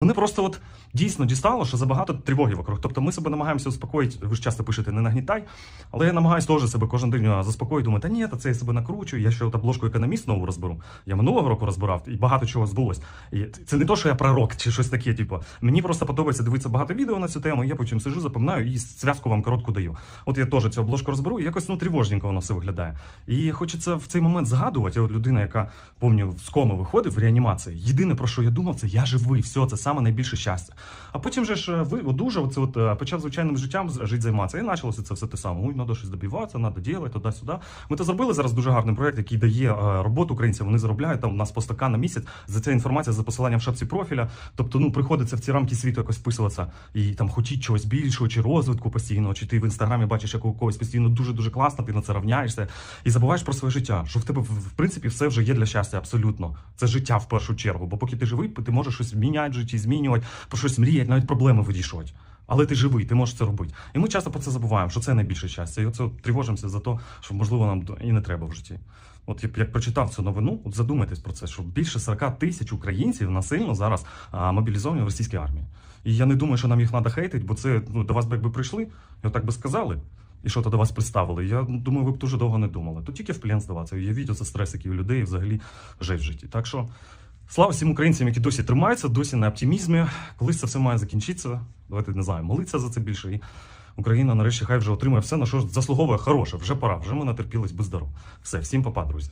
Мене просто от дійсно дістало, що забагато тривоги вокруг. Тобто ми себе намагаємося успокоїти. Ви ж часто пишете не нагнітай, але я намагаюся теж себе кожен день заспокоїти. Думаю, та ні, та це я себе накручую. Я ще от обложку економіст нову розберу. Я минулого року розбирав, і багато чого збулось. І це не то, що я пророк чи щось таке. Типу, мені просто подобається дивитися багато відео на цю тему. Я потім сижу, запоминаю і зв'язку вам коротку даю. От я теж цю обложку розберу, і якось ну тривожненько воно все виглядає. І хочеться в цей момент згадувати. Я от людина, яка помню, з коми виходив в реанімації. Єдине про що я думав, це я живий, все, це саме найбільше щастя. А потім же ж е, ви одужав, це от е, почав звичайним життям жити займатися. І почалося це все те саме. Ой, треба щось добиватися, треба робити, туди-сюди. Ми то зробили зараз дуже гарний проект, який дає е, роботу українцям. Вони заробляють там у нас по стакан на місяць. За це інформація за посиланням в шапці профіля. Тобто, ну приходиться в ці рамки світу якось вписуватися і там хотіть чогось більшого, чи розвитку постійного, чи ти в інстаграмі бачиш, як у когось постійно дуже дуже класно, ти на це равняєшся і забуваєш про своє життя. Що в тебе в принципі все вже є для щастя, абсолютно. Це життя в першу чергу. Бо поки ти живий, ти можеш щось міняти в житті, змінювати, про щось мріяти, навіть проблеми вирішувати. Але ти живий, ти можеш це робити. І ми часто про це забуваємо, що це найбільше щастя. І оце тривожимося за те, що можливо нам і не треба в житті. От як, як прочитав цю новину, от задумайтесь про це, що більше 40 тисяч українців насильно зараз а, мобілізовані в російській армії. І я не думаю, що нам їх треба хейтити, бо це ну, до вас би якби прийшли, і отак би сказали, і що то до вас представили. Я думаю, ви б дуже довго не думали. То тільки в плен здаватися. Уявіть оце стрес, який у людей взагалі жить в житті. Так що слава всім українцям, які досі тримаються, досі на оптимізмі. Колись це все має закінчитися. Давайте не знаю, молитися за це більше. І Україна нарешті хай вже отримає все, на що заслуговує хороше. Вже пора, вже ми натерпілись, без здоров. Все, всім папа, друзі.